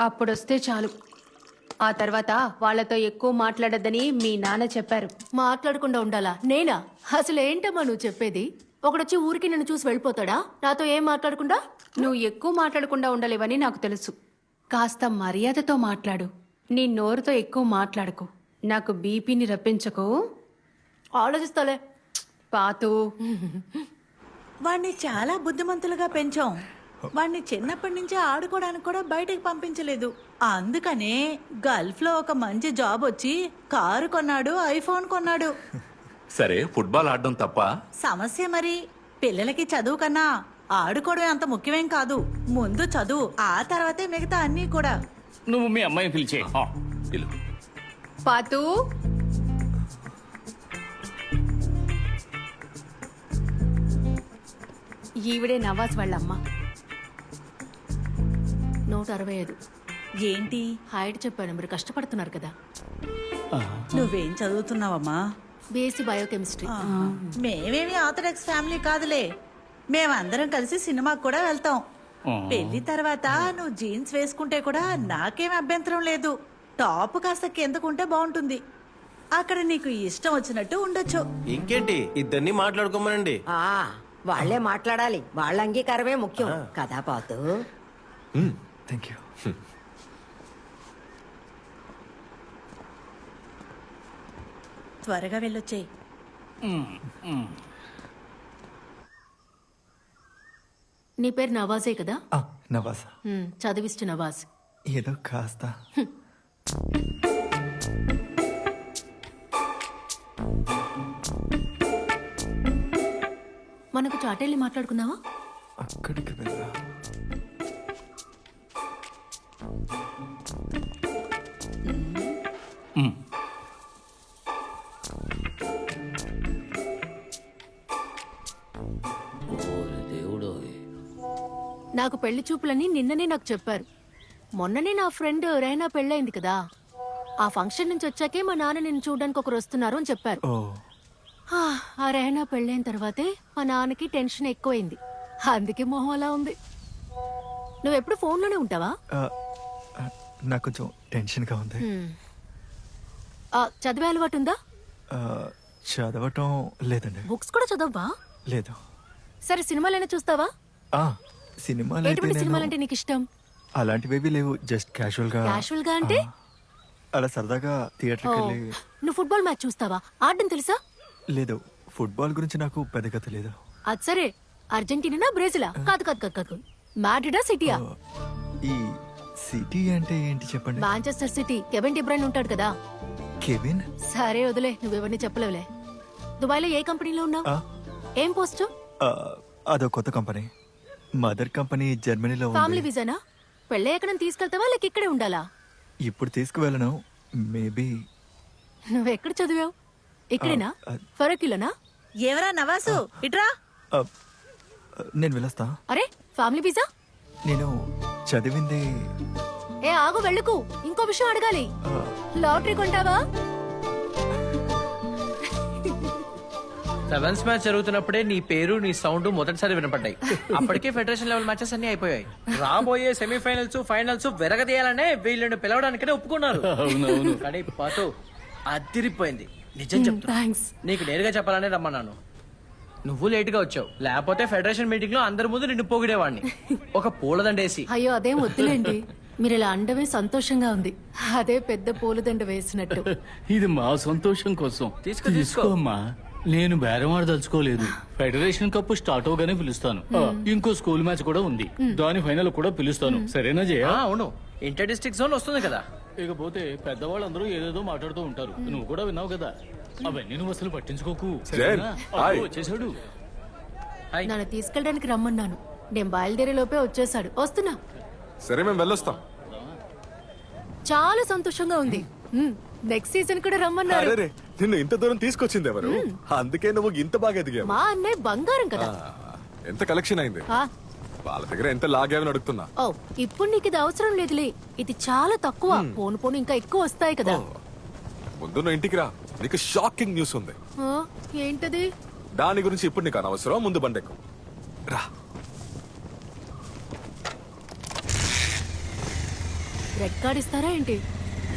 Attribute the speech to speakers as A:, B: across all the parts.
A: అప్పుడొస్తే చాలు. ఆ తర్వాత వాళ్ళతో ఎక్కువ మాట్లాడొద్దని మీ నాన్న చెప్పారు.
B: మాట్లాడకుండా ఉండాలా? నేనా? అసలు ఏంటమ్మా నువ్వు చెప్పేది? ఒకడొచ్చి ఊరికి నన్ను చూసి వెళ్ళిపోతాడా? నాతో ఏం మాట్లాడకుండా?
A: నువ్వు ఎక్కువ మాట్లాడకుండా ఉండలేవని నాకు తెలుసు. కాస్త మర్యాదతో మాట్లాడు. నీ నోరుతో ఎక్కువ మాట్లాడకు. నాకు బీపీని రప్పించకు.
B: ఆలోచిస్తాలే.
A: పాతు.
C: వాణ్ణి చాలా బుద్ధిమంతులుగా పెంచాం వాణ్ణి చిన్నప్పటి నుంచి ఆడుకోవడానికి కూడా బయటికి పంపించలేదు. అందుకనే గల్ఫ్లో ఒక మంచి జాబ్ వచ్చి కారు కొన్నాడు ఐఫోన్ కొన్నాడు.
D: సరే ఫుట్బాల్ ఆడడం తప్ప?
C: సమస్య మరి. పిల్లలకి చదువు కన్నా ఆడుకోవడం అంత ముఖ్యమేం కాదు. ముందు చదువు ఆ తర్వాతే మిగతా అన్నీ కూడా.
E: నువ్వు మీ అమ్మాయిని పిలిచే.
D: పిలు.
A: పాతు. ఈవిడే నవాజ్ వాళ్ళమ్మ.
B: నూట అరవై ఐదు.
C: ఏంటి?
B: హైట్ చెప్పాను. మీరు కష్టపడుతున్నారు కదా.
C: నువ్వేం చదువుతున్నావమ్మా?
B: BSc biochemistry.
C: మేమేమి ఆర్థడాక్స్ ఫ్యామిలీ కాదులే. మేమందరం కలిసి సినిమాకి కూడా వెళ్తాం. పెళ్ళి తర్వాత నువ్వు జీన్స్ వేసుకుంటే కూడా నాకేం అభ్యంతరం లేదు. టాప్ కాస్త కిందకుంటే బాగుంటుంది. అక్కడ నీకు ఇష్టం వచ్చినట్టు ఉండొచ్చు.
F: ఇంకేంటి? ఇద్దరిని మాట్లాడుకోమనండి.
G: ఆ వాళ్ళే మాట్లాడాలి. వాళ్ళ అంగీకారమే ముఖ్యం. కదా పాతు?
H: థ్యాంక్ యూ
C: త్వరగా వెళ్ళొచ్చేయి.
B: నీ పేరు నవాజే కదా?
H: నవాజ్.
B: హ్మ్, చదివిస్తు నవాజ్.
H: ఏదో కాస్త.
B: మనకు చాటేళ్ళి మాట్లాడుకుందావా
H: అక్కడికి వెళ్ళా
E: దేవుడు
B: నాకు పెళ్ళి చూపులని నిన్ననే నాకు చెప్పారు. మొన్ననే నా ఫ్రెండ్ రైనా పెళ్ళైంది కదా. ఆ ఫంక్షన్ నుంచి వచ్చాకే మా నాన్న నిన్ను చూడడానికి ఒకరు వస్తున్నారు అని చెప్పారు. ఆ, ఆ రెహనా పెళ్ళైన తర్వాతే మా నాన్నకి టెన్షన్ ఎక్కువైంది. అందుకే మొహం అలా ఉంది. నువ్వెప్పుడు ఫోన్లోనే ఉంటావా?
H: నాకు కొంచెం టెన్షన్గా ఉంది.
B: హ్మ్. చదివే అలవాటు ఉందా
H: చదవటం లేదండి.
B: బుక్స్ కూడా చదవవా?
H: లేదు.
B: సరే సినిమాలైనా చూస్తావా?
H: సినిమాలు
B: ఎటువంటి
H: నేను
B: సినిమాలంటే నీకు ఇష్టం
H: అలాంటివేవి లేవు జస్ట్ క్యాజువల్గా
B: క్యాషువల్గా అంటే
H: అలా సరదాగా
B: ఓ,
H: థియేటర్కి వెళ్ళి
B: నువ్వు ఫుట్బాల్ మ్యాచ్ చూస్తావా? ఆడడం తెలుసా?
H: లేదు ఫుట్బాల్ గురించి నాకు పెద్దగా తెలియదు
B: అది సరే అర్జెంటీనా బ్రెజిలా? కాదు కాదు కాదు కాదు. మ్యాడ్రిడా సిటీయా?
H: ఈ సిటీ అంటే ఏంటి చెప్పండి?
B: మాంచెస్టర్ సిటీ కెవెన్ డిబ్రైన్ ఉంటాడు కదా.
H: కెవిన్?
B: సరే వదిలే. నువ్వెవరిని చెప్పలేవులే. దుబాయ్లో ఏ కంపెనీలో ఉన్నావు?
H: ఆ,
B: ఏం పోస్టు?
H: ఆ, అదో కొత్త కంపెనీ. మదర్ కంపెనీ జర్మనీలో
B: ఫ్యామిలీ
H: ఉంది
B: వీసానా పెళ్ళే ఎక్కడ తీసుకెళ్తావా? లేక ఇక్కడే ఉండాలా?
H: ఇప్పుడు తీసుకువెళ్ళను. మేబీ.
B: నువ్వెక్కడ చదివావు? ఇక్కడేనా?
H: ఆ,
B: ఫరకిలోనా
C: ఎవరా నవాసు? ఇట్రా.
H: నేను వెళ్ళొస్తా.
B: అరే ఫ్యామిలీ వీసా
H: నేను చదివింది
B: ఏ ఆగు వెళ్ళకు. ఇంకో విషయం అడగాలి. లాటరీ కొంటావా?
F: సెవెన్స్ మ్యాచ్ జరుగుతున్నప్పుడే నీ పేరు నీ సౌండ్ మొదటిసారి వినపడ్డాయి. అప్పటికే ఫెడరేషన్ లెవెల్ మ్యాచెస్ అన్ని అయిపోయాయి. రాబోయే సెమీఫైనల్స్ ఫైనల్స్ విరగదీయాలనే వీళ్ళని పిలవడానికనే ఒప్పుకున్నారు. కానీ పాతో అదిరిపోయింది. నిజం చెప్తున్నా.
B: థ్యాంక్స్
F: నీకు నేరుగా చెప్పాలనే రమ్మన్నాను. నువ్వు లేట్గా వచ్చావు. లేకపోతే ఫెడరేషన్ మీటింగ్లో అందరి ముందు నిన్ను పొగిడేవాడిని. ఒక పూలదండేసి.
B: అయ్యో అదేం వద్దులేండి. మీరు ఇలా అండమే సంతోషంగా ఉంది. అదే పెద్ద పూలదండ వేసినట్టు.
E: ఇది మా సంతోషం కోసం.
F: తీసుకో, తీసుకో.
E: అమ్మా. నేను బేరం ఆడదలుచుకోలేదు ఫెడరేషన్ కప్ స్టార్ట్ అవగానే పిలుస్తాను. ఇంకో స్కూల్ మ్యాచ్ కూడా ఉంది. దాని ఫైనల్ కూడా పిలుస్తాను. సరేనా జయ?
F: ఆ, అవును. ఇంటర్ డిస్ట్రిక్ట్ జోన్ వస్తుంది కదా.
E: ఇకపోతే పెద్దవాళ్ళందరూ ఏదేదో మాట్లాడుతూ ఉంటారు. నువ్వు కూడా విన్నావు కదా. అవన్నీ నువ్వు అసలు పట్టించుకోకు. సరేనా? వచ్చేసాడు
B: నన్ను తీసుకెళ్ళడానికి రమ్మన్నాను. నేను బయలుదేరే లోపే వచ్చేసాడు వస్తున్నా.
I: సరే మేము వెళ్ళొస్తాం.
B: చాలా సంతోషంగా ఉంది. నెక్స్ట్ సీజన్ కూడా రమ్మన్నారు.
I: అరే నిన్ను ఇంత దూరం తీసుకొచ్చింది ఎవరు? అందుకే నువ్వు ఇంత బాగా ఎదిగావు.
B: మా అన్నయ్య బంగారం కదా.
I: ఎంత కలెక్షన్ అయింది?
B: ఆ,
I: వాళ్ళ దగ్గర ఎంత లాగావని అడుగుతున్నా.
B: ఓ ఇప్పుడు నీకు ఇది అవసరం లేదులే. ఇది చాలా తక్కువ. పోను పోను ఇంకా ఎక్కువ వస్తాయి కదా.
I: ముందు నువ్వు ఇంటికి రా. నీకు షాకింగ్ న్యూస్ ఉంది.
B: ఆ, ఏంటది?
I: దాని గురించి ఇప్పుడు నీకు అనవసరం. ముందు బండెక్కు. రా.
B: రెక్కాడిస్తారా ఏంటి?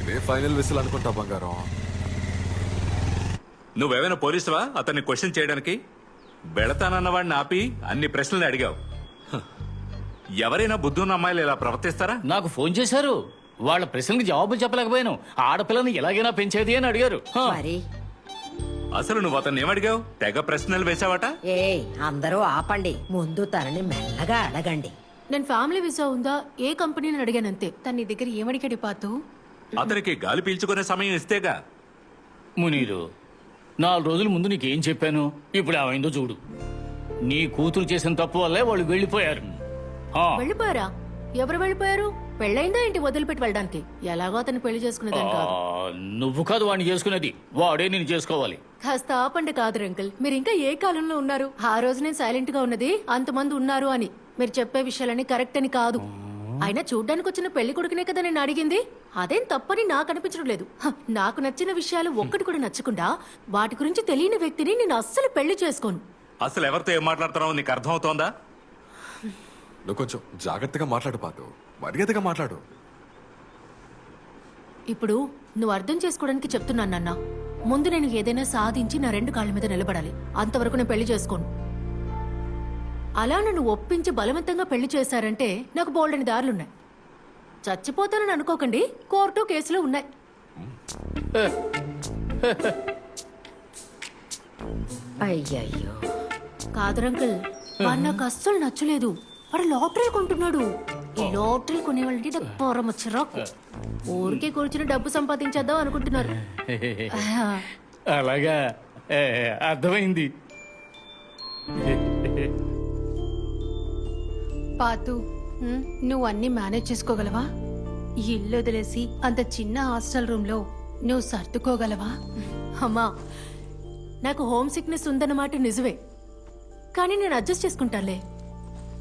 I: ఇదే ఫైనల్ విసిల్ అనుకుంటా బంగారం.
D: నువ్వేమైనా పోలీసువా? అతన్ని క్వశ్చన్ చేయడానికి? వాడిని ఆపి అన్ని ప్రశ్నలు అడిగావు. ఎవరైనా బుద్ధున్న అమ్మాయిలు ఇలా ప్రవర్తిస్తారా?
E: నాకు ఫోన్ చేశారు. వాళ్ళ ప్రశ్నలకు జవాబులు చెప్పలేకపోయాను. ఆడపిల్లని ఎలాగైనా పెంచేది అని అడిగారు.
G: మరి?
D: అసలు నువ్వు అతన్ని ఏమడిగావు తెగ ప్రశ్నలు వేశావట?
G: ఏ అందరూ ఆపండి. ముందు తనని మెల్లగా అడగండి.
B: నేను ఫ్యామిలీ వీసా ఉందా? ఏ కంపెనీని అడిగానంతే.
A: తన నీ దగ్గర ఏమడిగాడు పాతు?
D: అతనికి గాలి పీల్చుకునే సమయం ఇస్తేగా.
E: మునీరు నాలుగు రోజుల ముందు నీకేం చెప్పాను? ఇప్పుడు ఏమైందో చూడు. నీ కూతురు చేసిన తప్పు వల్లే వాళ్ళు వెళ్ళిపోయారు. ఆ,
B: వెళ్ళిపోయారా? ఎవరు వెళ్ళిపోయారు? పెళ్ళైందా ఏంటి వదిలిపెట్టి వెళ్ళడానికి? ఎలాగో అతను పెళ్ళి చేసుకునేదాన్ని
E: ఆ,
B: కాదు.
E: నువ్వు కాదు వాడిని చేసుకునేది. వాడే నేను చేసుకోవాలి.
B: కాస్త ఆపండి కాదు అంకుల్. మీరు ఇంకా ఏ కాలంలో ఉన్నారు? ఆ రోజు నేను సైలెంట్గా ఉన్నది అంతమంది ఉన్నారు అని. మీరు చెప్పే విషయాలని కరెక్ట్ అని కాదు. అయినా చూడ్డానికి వచ్చిన పెళ్ళి కొడుకునే కదా నేను అడిగింది? అదేం తప్పని నాకు అనిపించడం లేదు. హ, నాకు నచ్చిన విషయాలు ఒక్కటి కూడా నచ్చకుండా వాటి గురించి తెలియని వ్యక్తిని నేను అస్సలు పెళ్ళి చేసుకోను.
D: అసలు ఎవరితో ఏం మాట్లాడుతున్నావు నీకు అర్థమవుతోందా?
I: నువ్వు కొంచెం జాగ్రత్తగా మాట్లాడు పాతు. మర్యాదగా మాట్లాడు.
B: ఇప్పుడు నువ్వు అర్థం చేసుకోవడానికి చెప్తున్నాను నాన్న. ముందు నేను ఏదైనా సాధించి నా రెండు కాళ్ళ మీద నిలబడాలి. అంతవరకు నేను పెళ్ళి చేసుకోను. అలా నన్ను ఒప్పించి బలవంతంగా పెళ్ళి చేశారంటే నాకు బోల్డని దారులున్నాయి. చచ్చిపోతానని అనుకోకండి కోర్టు కేసులు ఉన్నాయి.
G: అయ్యయ్యో.
B: కాదురంకుల్ వాడు నాకు అస్సలు నచ్చలేదు. వాడు లాటరీ కొంటున్నాడు. ఈ లాటరీ కొనేవాళ్ళకి నాకు పరమ చిరాకు. ఊరికే కూర్చుని డబ్బు సంపాదించేద్దాం అనుకుంటున్నారు.
E: అలాగా. ఏ, అర్థమైంది.
A: పాతు? నువ్వు అన్ని మేనేజ్ చేసుకోగలవా? ఈ ఇల్లు వదిలేసి అంత చిన్న హాస్టల్ రూమ్లో నువ్వు సర్దుకోగలవా?
B: అమ్మా నాకు హోమ్ సిక్నెస్ ఉందన్నమాట నిజమే. కానీ నేను అడ్జస్ట్ చేసుకుంటానులే.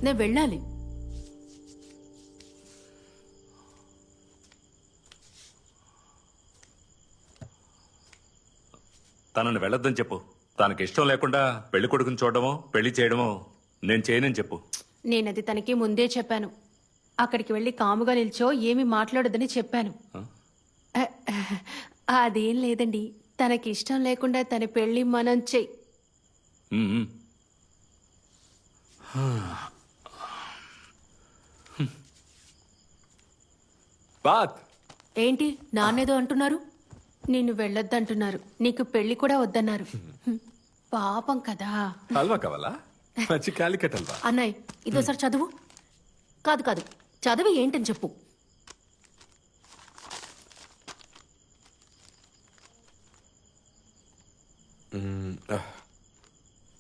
B: నేను వెళ్ళాలి.
D: తనని వెళ్ళొద్దని చెప్పు. తనకి ఇష్టం లేకుండా పెళ్ళి కొడుకుని చూడడమో పెళ్ళి చేయడమో నేను చేయనని చెప్పు.
A: నేనది తనకి ముందే చెప్పాను. అక్కడికి వెళ్ళి కాముగా నిల్చో ఏమి మాట్లాడొద్దని చెప్పాను. అదేం లేదండి. తనకి ఇష్టం లేకుండా తన పెళ్ళి మనం చెయ్యి
B: ఏంటి నాన్నేదో అంటున్నారు?
A: నిన్ను వెళ్ళొద్దంటున్నారు. నీకు పెళ్ళి కూడా వద్దన్నారు. పాపం కదా.
I: కావాలా? మంచి క్యాలికట్
B: అన్నయ్య ఇదోసారి చదువు. కాదు కాదు. చదివి ఏంటని చెప్పు.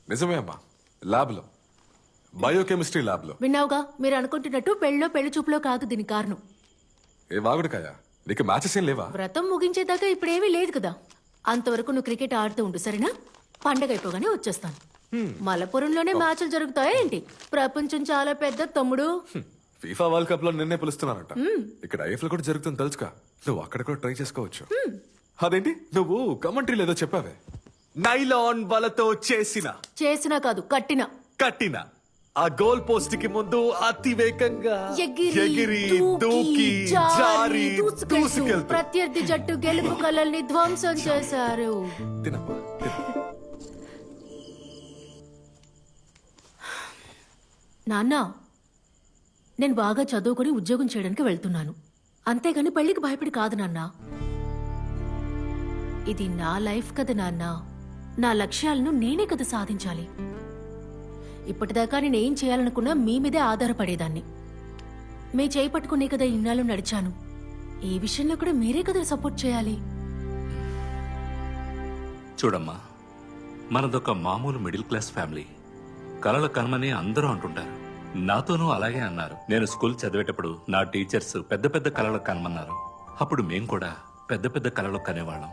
I: నిజమే అమ్మా ల్యాబ్లో బయోకెమిస్ట్రీ ల్యాబ్లో
B: విన్నావుగా? మీరు అనుకుంటున్నట్టు పెళ్ళో పెళ్ళి చూపులో కాదు దీని కారణం.
I: ఏ వాగుడికాయ? నీకు మ్యాచెస్ ఏం లేవా?
B: వ్రతం ముగించేదాకా ఇప్పుడేమీ లేదు కదా. అంతవరకు నువ్వు క్రికెట్ ఆడుతూ ఉండు సరేనా? పండగ అయిపోగానే వచ్చేస్తాను. మలపురంలోనే మ్యాచ్లు జరుగుతాయా ఏంటి? ప్రపంచం చాలా పెద్ద తమ్ముడు.
I: ఫీఫా వరల్డ్ కప్లో నిన్నే పిలుస్తున్నానంట ఇక్కడ ఐఎఫ్ఎల్ కూడా జరుగుతుంది తెలుసుగా. నువ్వు అక్కడ కూడా ట్రై చేసుకోవచ్చు. అదేంటి? నువ్వు కమెంటరీ లేదో చెప్పావే. నైలాన్ వలతో చేసిన.
B: చేసినా కాదు కట్టినా.
I: కట్టిన. ఆ గోల్ పోస్ట్కి ముందు అతి వేగంగా
B: ఎగిరి
I: దూకి జారి
B: దూసుకెళ్తూ ప్రత్యర్థి జట్టు గెలుపు కలల్ని ధ్వంసం చేశారు.
I: తినమ్మా
B: నాన్న నేను బాగా చదువుకొని ఉద్యోగం చేయడానికి వెళ్తున్నాను. అంతేగాని పెళ్ళికి భయపడి కాదు నాన్న. ఇది నా లైఫ్ కదా నాన్న. నా లక్ష్యాలను నేనే కదా సాధించాలి. ఇప్పటిదాకా నేనేం చేయాలనుకున్నా మీ మీదే ఆధారపడేదాన్ని. మీ చేయి పట్టుకునే కదా ఇన్నాళ్ళు నడిచాను. ఈ విషయంలో కూడా మీరే కదా సపోర్ట్ చేయాలి.
D: చూడమ్మా మనదొక మామూలు మిడిల్ క్లాస్ ఫ్యామిలీ. కలల కనమని అందరూ అంటుంటారు. నాతోనూ అలాగే అన్నారు. నేను స్కూల్ చదివేటప్పుడు నా టీచర్స్ పెద్ద పెద్ద కలలు కనమన్నారు. అప్పుడు మేం కూడా పెద్ద పెద్ద కలలు కనేవాళ్ళం.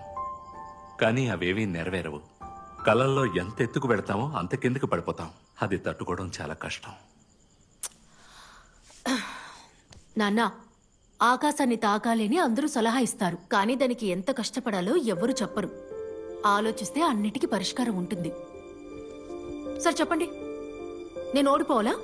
D: కానీ అవేవీ నెరవేరవు. కలల్లో ఎంత ఎత్తుకు పెడతామో అంత కిందకి పడిపోతాం. అది తట్టుకోవడం చాలా కష్టం.
B: నాన్న ఆకాశాన్ని తాకాలని అందరూ సలహా ఇస్తారు. కానీ దానికి ఎంత కష్టపడాలో ఎవ్వరూ చెప్పరు. ఆలోచిస్తే అన్నిటికీ పరిష్కారం ఉంటుంది. సరే చెప్పండి. నేను ఓడిపోవాలా?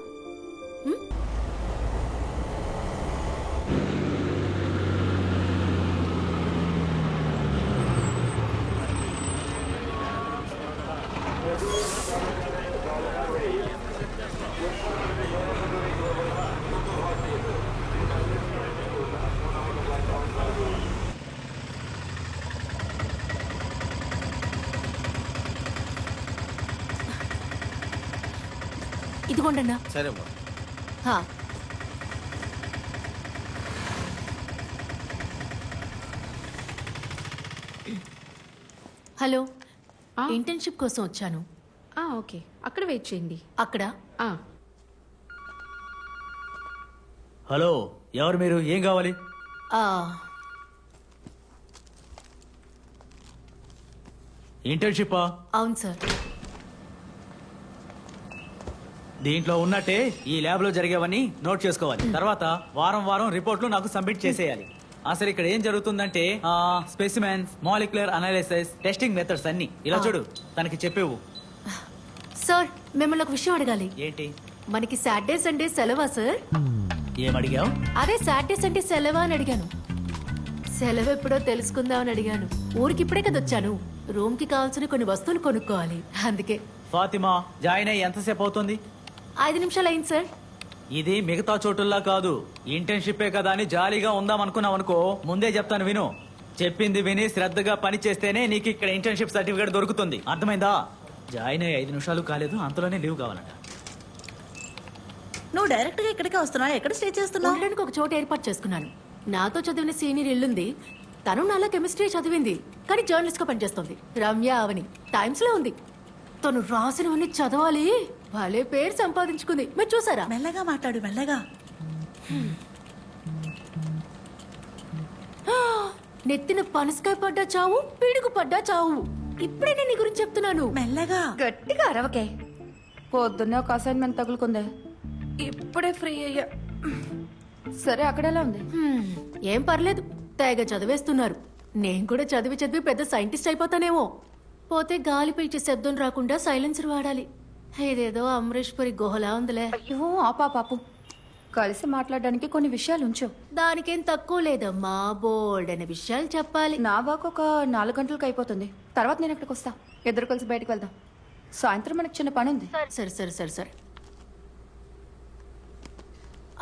B: ఇదిగోండి అన్నా
J: సరే
B: హా. హలో ఇంటర్న్షిప్ కోసం వచ్చాను.
A: ఆ, ఓకే. అక్కడ వెయిట్ చేయండి.
B: అక్కడ?
A: ఆ,
K: హలో ఎవరు మీరు? ఏం కావాలి?
B: ఆ,
K: ఇంటర్న్షిప్
B: అవును సార్.
K: దీంట్లో ఉన్నట్టే ఈ ల్యాబ్లో జరిగేవన్నీ నోట్ చేసుకోవాలి. తర్వాత వారం వారం రిపోర్ట్లు నాకు సబ్మిట్ చేసేయాలి. అసలు ఇక్కడ ఏం జరుగుతుందంటే specimens molecular analysis testing methods అన్ని. ఇలా చూడు తనకి చెప్పేవు.
B: సార్ మిమ్మల్ని ఒక విషయం అడగాలి.
K: ఏంటి?
B: మనకి సాటర్డే సండే సెలవా సార్?
K: ఏం అడిగావు?
B: అదే సాటర్డే సండే సెలవా అని అడిగాను. సెలవు ఎప్పుడో తెలుసుకుందామని అడిగాను. ఊరికి ఇప్పుడే కదా వచ్చాను. రూమ్కి కావాల్సిన కొన్ని వస్తువులు కొనుక్కోవాలి. అందుకే.
K: ఫాతిమా జాయిన్ అయ్యి ఎంతసేపు అవుతుంది?
B: ఐదు నిమిషాలు అయింది సార్.
K: ఇది మిగతా చోటుల్లా కాదు. ఇంటర్న్షిప్పే కదా అని జాలీగా ఉందాం అనుకున్నావు అనుకో ముందే చెప్తాను విను. చెప్పింది విని శ్రద్ధగా పని చేస్తేనే నీకు ఇక్కడ ఇంటర్న్షిప్ సర్టిఫికేట్ దొరుకుతుంది. అర్థమైందా? జాయిన్ అయ్యి ఐదు నిమిషాలు కాలేదు అంతలోనే లీవ్ కావాలంట.
C: నువ్వు డైరెక్ట్గా ఇక్కడికే వస్తున్నావు? ఎక్కడ స్టే చేస్తున్నావు?
B: ఉండడానికి ఒక చోట ఏర్పాటు చేసుకున్నాను. నాతో చదివిన సీనియర్ ఇల్లుంది. తను నాలా కెమిస్ట్రీ చదివింది కానీ జర్నలిస్ట్గా పనిచేస్తుంది. రమ్య అవని టైమ్స్లో ఉంది. తను రాసినవన్నీ చదవాలి. భలే పేరు సంపాదించుకుంది. మీరు చూసారా?
C: మెల్లగా మాట్లాడు మెల్లగా.
B: నెత్తిన పనసకాయ పడ్డా చావు పిడుగు పడ్డా చావు. ఇప్పుడే నేను నీ గురించి చెప్తున్నాను.
C: మెల్లగా.
L: గట్టిగా అరవకే. పొద్దున్నే ఒక అసైన్మెంట్ తగులుకుంది. ఇప్పుడే ఫ్రీ అయ్యా. సరే అక్కడ ఎలా ఉంది?
B: హ్మ్, ఏం పర్లేదు. తెగ చదివేస్తున్నారు. నేను కూడా చదివి చదివి పెద్ద సైంటిస్ట్ అయిపోతానేమో. పోతే గాలి పీల్చే శబ్దం రాకుండా సైలెన్సర్ వాడాలి. ఇదేదో అమరీష్ పురి గుహలా ఉందిలే.
L: అయ్యో ఆపా పాపు. కలిసి మాట్లాడడానికి కొన్ని విషయాలు ఉంచు
B: దానికేం తక్కువ లేదమ్మా బోల్డ్ అనే విషయాలు చెప్పాలి.
L: నా వాక్ ఒక నాలుగు గంటలకు అయిపోతుంది. తర్వాత నేను ఇక్కడికి వస్తా. ఇద్దరు కలిసి బయటకు వెళ్దాం. సాయంత్రం మనకి చిన్న పని ఉంది.
B: సరే సరే సరే సరే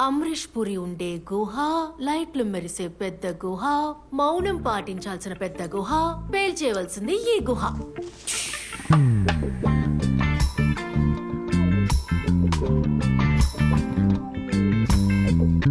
B: అమరీష్ పురి ఉండే గుహ లైట్లు మెరిసే పెద్ద గుహ మౌనం పాటించాల్సిన పెద్ద గుహ పేల్చేయవలసింది ఈ గుహ.